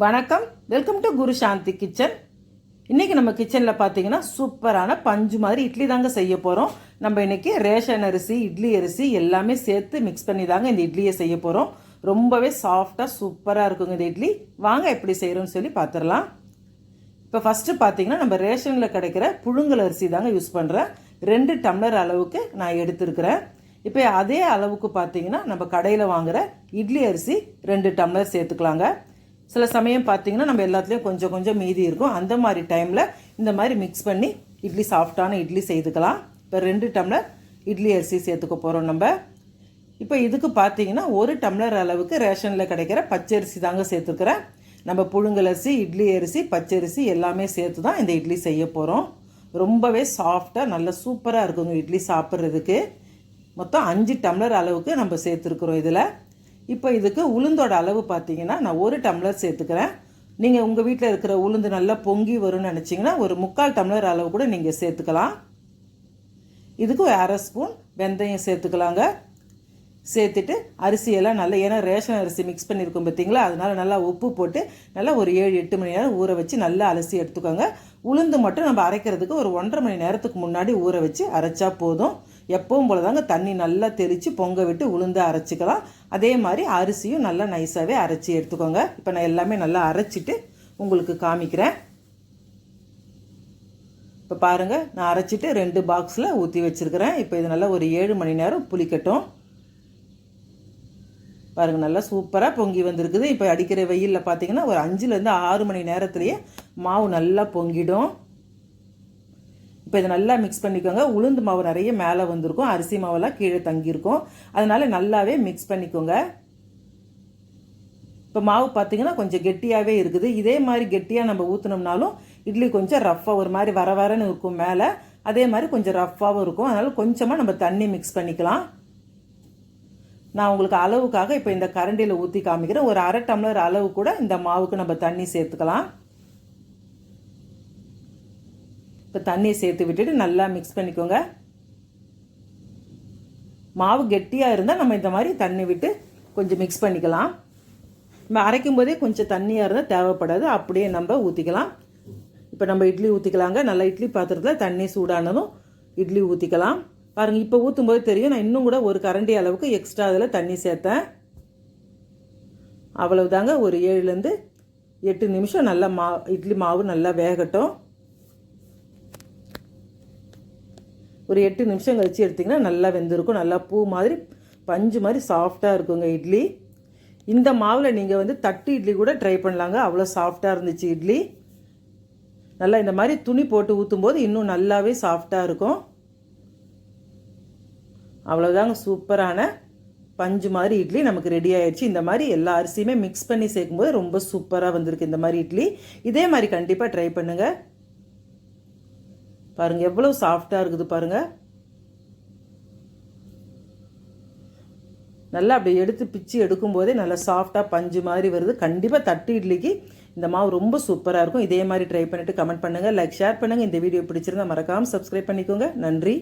வணக்கம். Welcome to Guru Shanti kitchen. இன்னைக்கு நம்ம கிச்சனில் பார்த்தீங்கன்னா சூப்பரான பஞ்சு மாதிரி இட்லி தாங்க செய்ய போகிறோம் நம்ம இன்றைக்கி ரேஷன் அரிசி இட்லி அரிசி எல்லாமே சேர்த்து மிக்ஸ் பண்ணி தாங்க இந்த இட்லியை செய்ய போகிறோம் ரொம்பவே சாஃப்டாக சூப்பராக இருக்குங்க இந்த இட்லி. வாங்க எப்படி செய்கிறோம்னு சொல்லி பார்த்துடலாம் இப்போ ஃபஸ்ட்டு பார்த்தீங்கன்னா நம்ம ரேஷனில் கிடைக்கிற புழுங்கல் அரிசி தாங்க யூஸ் பண்ணுறேன் ரெண்டு டம்ளர் அளவுக்கு நான் எடுத்திருக்கிறேன். இப்போ அதே அளவுக்கு பார்த்தீங்கன்னா நம்ம கடையில் வாங்குகிற இட்லி அரிசி ரெண்டு டம்ளர் சேர்த்துக்கலாங்க. சில சமயம் பார்த்தீங்கன்னா நம்ம எல்லாத்துலேயும் கொஞ்சம் கொஞ்சம் மீதி இருக்கும். அந்த மாதிரி டைமில் இந்த மாதிரி மிக்ஸ் பண்ணி இட்லி சாஃப்டான இட்லி செய்துக்கலாம். இப்போ ரெண்டு டம்ளர் இட்லி அரிசி சேர்த்துக்க போகிறோம் நம்ம. இப்போ இதுக்கு பார்த்தீங்கன்னா ஒரு டம்ளர் அளவுக்கு ரேஷனில் கிடைக்கிற பச்சரிசி தாங்க சேர்த்துக்கிறேன் நம்ம புழுங்கலரிசி இட்லி அரிசி பச்சரிசி எல்லாமே சேர்த்து தான் இந்த இட்லி செய்ய போகிறோம் ரொம்பவே சாஃப்டாக நல்ல சூப்பராக இருக்குங்க இட்லி சாப்பிட்றதுக்கு. மொத்தம் அஞ்சு டம்ளர் அளவுக்கு நம்ம சேர்த்துருக்குறோம் இதில். இப்போ இதுக்கு உளுந்தோட அளவு பார்த்தீங்கன்னா நான் ஒரு டம்ளர் சேர்த்துக்கிறேன். நீங்கள் உங்கள் வீட்டில் இருக்கிற உளுந்து நல்லா பொங்கி வரும்னு நினச்சிங்கன்னா ஒரு முக்கால் டம்ளர் அளவு கூட நீங்கள் சேர்த்துக்கலாம். இதுக்கு ஒரு அரை ஸ்பூன் வெந்தயம் சேர்த்துக்கலாங்க. சேர்த்துட்டு அரிசியெல்லாம் நல்லா ஏன்னா ரேஷன் அரிசி மிக்ஸ் பண்ணியிருக்கோம் பார்த்தீங்களா? அதனால் நல்லா உப்பு போட்டு நல்லா ஒரு ஏழு எட்டு மணி நேரம் ஊற வச்சு நல்லா அலசி எடுத்துக்கோங்க. உளுந்து மட்டும் நம்ம அரைக்கிறதுக்கு ஒரு ஒன்றரை மணி நேரத்துக்கு முன்னாடி ஊற வச்சு அரைச்சா போதும். எப்பவும் போலதாங்க தண்ணி நல்லா தெளித்து பொங்க விட்டு உளுந்து அரைச்சிக்கலாம். அதே மாதிரி அரிசியும் நல்லா நைஸாகவே அரைச்சி எடுத்துக்கோங்க. இப்போ நான் எல்லாமே நல்லா அரைச்சிட்டு உங்களுக்கு காமிக்கிறேன். இப்போ பாருங்கள் நான் அரைச்சிட்டு ரெண்டு பாக்ஸில் ஊற்றி வச்சுருக்கிறேன். இப்போ இது நல்லா ஒரு ஏழு மணி நேரம் புளிக்கட்டும். பாருங்கள் நல்லா சூப்பராக பொங்கி வந்திருக்குது. இப்போ அடிக்கிற வெயிலில் பார்த்தீங்கன்னா ஒரு அஞ்சுலேருந்து ஆறு மணி நேரத்துலேயே மாவு நல்லா பொங்கிடும். இப்போ இதை நல்லா மிக்ஸ் பண்ணிக்கோங்க. உளுந்து மாவு நிறைய மேலே வந்திருக்கும். அரிசி மாவெல்லாம் கீழே தங்கியிருக்கும். அதனால் நல்லாவே மிக்ஸ் பண்ணிக்கோங்க. இப்போ மாவு பார்த்தீங்கன்னா கொஞ்சம் கெட்டியாகவே இருக்குது. இதே மாதிரி கெட்டியாக நம்ம ஊற்றினோம்னாலும் இட்லி கொஞ்சம் ரஃப்பாக ஒரு மாதிரி வர வரன்னு இருக்கும் மேலே. அதே மாதிரி கொஞ்சம் ரஃப்பாகவும் இருக்கும். அதனால் கொஞ்சமாக நம்ம தண்ணி மிக்ஸ் பண்ணிக்கலாம். நான் உங்களுக்கு அளவுக்காக இப்போ இந்த கரண்டியில் ஊற்றி காமிக்கிறேன். ஒரு அரை டம்ளர் அளவு கூட இந்த மாவுக்கு நம்ம தண்ணி சேர்த்துக்கலாம். இப்போ தண்ணியை சேர்த்து விட்டுட்டு நல்லா மிக்ஸ் பண்ணிக்கோங்க. மாவு கெட்டியாக இருந்தால் நம்ம இந்த மாதிரி தண்ணி விட்டு கொஞ்சம் மிக்ஸ் பண்ணிக்கலாம். நம்ம அரைக்கும் போதே கொஞ்சம் தண்ணியாக இருந்தால் தேவைப்படாது. அப்படியே நம்ம ஊற்றிக்கலாம் இப்போ நம்ம இட்லி ஊற்றிக்கலாங்க நல்லா இட்லி பாத்திரத்தில் தண்ணி சூடானதும் இட்லி ஊற்றிக்கலாம் பாருங்கள் இப்போ ஊற்றும் போது தெரியும். நான் இன்னும் கூட ஒரு கரண்டி அளவுக்கு எக்ஸ்ட்ரா அதில் தண்ணி சேர்த்தேன். அவ்வளவுதாங்க. ஒரு ஏழுலேருந்து எட்டு நிமிஷம் நல்லா மா இட்லி மாவு நல்லா வேகட்டும். ஒரு எட்டு நிமிஷம் கழிச்சு எடுத்திங்கன்னா நல்லா வெந்திருக்கும். நல்லா பூ மாதிரி பஞ்சு மாதிரி சாஃப்டாக இருக்குங்க இட்லி. இந்த மாவில் நீங்கள் வந்து தட்டு இட்லி கூட ட்ரை பண்ணலாங்க. அவ்வளோ சாஃப்டாக இருந்துச்சு இட்லி. நல்லா இந்த மாதிரி துணி போட்டு ஊற்றும் போது இன்னும் நல்லாவே சாஃப்டாக இருக்கும். அவ்வளோதாங்க சூப்பரான பஞ்சு மாதிரி இட்லி நமக்கு ரெடி ஆயிடுச்சு இந்த மாதிரி எல்லா அரிசியுமே மிக்ஸ் பண்ணி சேர்க்கும்போது ரொம்ப சூப்பராக வந்திருக்கு இந்த மாதிரி இட்லி. இதே மாதிரி கண்டிப்பாக ட்ரை பண்ணுங்கள் பாருங்கள் எவ்வளோ சாஃப்டாக இருக்குது பாருங்கள் நல்லா அப்படி எடுத்து பிச்சு எடுக்கும்போதே நல்லா சாஃப்டாக பஞ்சு மாதிரி வருது. கண்டிப்பாக தட்டு இட்லிக்கு இந்த மாவு ரொம்ப சூப்பராக இருக்கும். இதே மாதிரி ட்ரை பண்ணிவிட்டு கமெண்ட் பண்ணுங்கள் லைக் ஷேர் பண்ணுங்கள் இந்த வீடியோ பிடிச்சிருந்தா மறக்காமல் சப்ஸ்கிரைப் பண்ணிக்கோங்க. நன்றி.